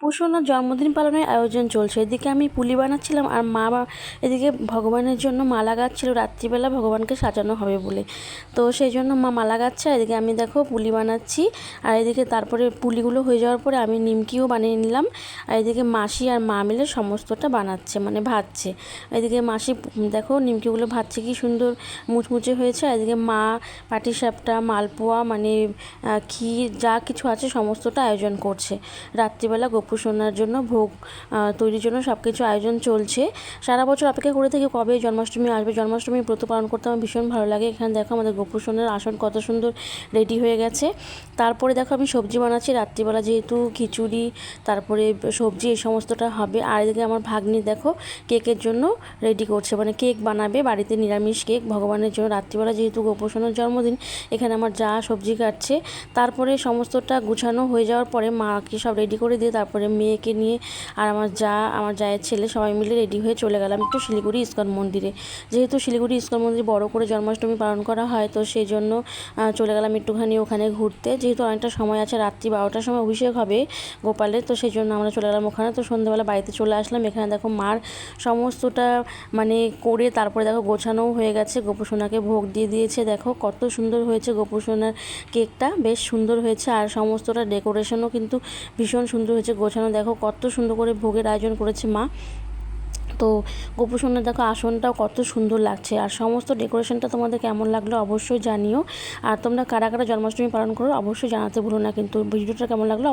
পুষণার জন্মদিন পালনের আয়োজন চলছে। এদিকে আমি পুলি বানাচ্ছিলাম আর মা এদিকে ভগবানের জন্য মালা গাচ্ছিল। রাত্রিবেলা ভগবানকে সাজানো হবে বলে। তো সেই জন্য মা মালা গাচ্ছে এদিকে আমি দেখো পুলি বানাচ্ছি। আর এদিকে তারপরে পুলিগুলো হয়ে যাওয়ার পরে আমি নিমকিও বানিয়ে নিলাম। আর এদিকে মাসি আর মা মিলে সমস্তটা বানাচ্ছে মানে ভাজছে। এদিকে মাসি দেখো নিমকিগুলো ভাজছে, কি সুন্দর মুচমুচে হয়েছে। আর এদিকে মা পাটিসাপটা মালপোয়া মানে ক্ষীর, যা কিছু আছে সমস্তটা আয়োজন করছে। রাত্রিবেলা গোপু সোনার জন্য, ভোগ তৈরির জন্য সব কিছু আয়োজন চলছে। সারা বছর অপেক্ষা করে থাকি কবে জন্মাষ্টমী আসবে? জন্মাষ্টমী ব্রত পালন করতে আমার ভীষণ ভালো লাগে। এখানে দেখো আমাদের গোপু সোনার আসন কত সুন্দর রেডি হয়ে গেছে। তারপরে দেখো আমি সবজি বানাচ্ছি। রাত্রিবেলা যেহেতু খিচুড়ি, তারপরে সবজি এই সমস্তটা হবে। আর এদিকে আমার ভাগ্নি দেখো কেকের জন্য রেডি করছে। মানে কেক বানাবে, বাড়িতে নিরামিষ কেক। ভগবানের জন্য রাত্রিবেলা যেহেতু গোপোষণের জন্মদিন, এখানে আমার যা সবজি কাটছে। তারপরে সমস্তটা গুছানো হয়ে যাওয়ার পরে মাকে সব রেডি করে দিয়ে তারপরে মেয়েকে নিয়ে আর আমার যা, আমার জায়ের ছেলে সবাই মিলে রেডি হয়ে চলে গেলাম একটু শিলিগুড়ি ইস্কন মন্দিরে। যেহেতু শিলিগুড়ি ইস্কন মন্দির বড় করে জন্মাষ্টমী পালন করা হয়, তো সেই জন্য চলে গেলাম একটুখানি ওখানে ঘুরতে। যেহেতু অনেকটা সময় আছে, রাত্রি বারোটার সময় অভিষেক হবে গোপালের, তো সেই জন্য আমরা চলে গেলাম ওখানে। তো সন্ধ্যাবেলা বাড়িতে চলে আসলাম। এখানে দেখো মার সমস্তটা মানে করে তারপরে দেখো গোছানোও হয়ে গেছে। গোপুসোনাকে ভোগ দিয়ে দিয়েছে। দেখো কত সুন্দর হয়েছে গোপুসোনার কেকটা। বেশ সুন্দর হয়েছে। আর সমস্তটা ডেকোরেশনও কিন্তু ভীষণ সুন্দর হয়েছে। গোছানো, দেখো কত সুন্দর করে ভোগের আয়োজন করেছে মা। তো গোপুসোনার দেখো আসনটাও কত সুন্দর লাগছে। আর সমস্ত ডেকোরেশনটা তোমাদের কেমন লাগল অবশ্যই জানিও। আর তোমরা কারা কারা জন্মাষ্টমী পালন করো অবশ্যই জানাতে ভুলো না, কিন্তু ভিডিওটা কেমন লাগল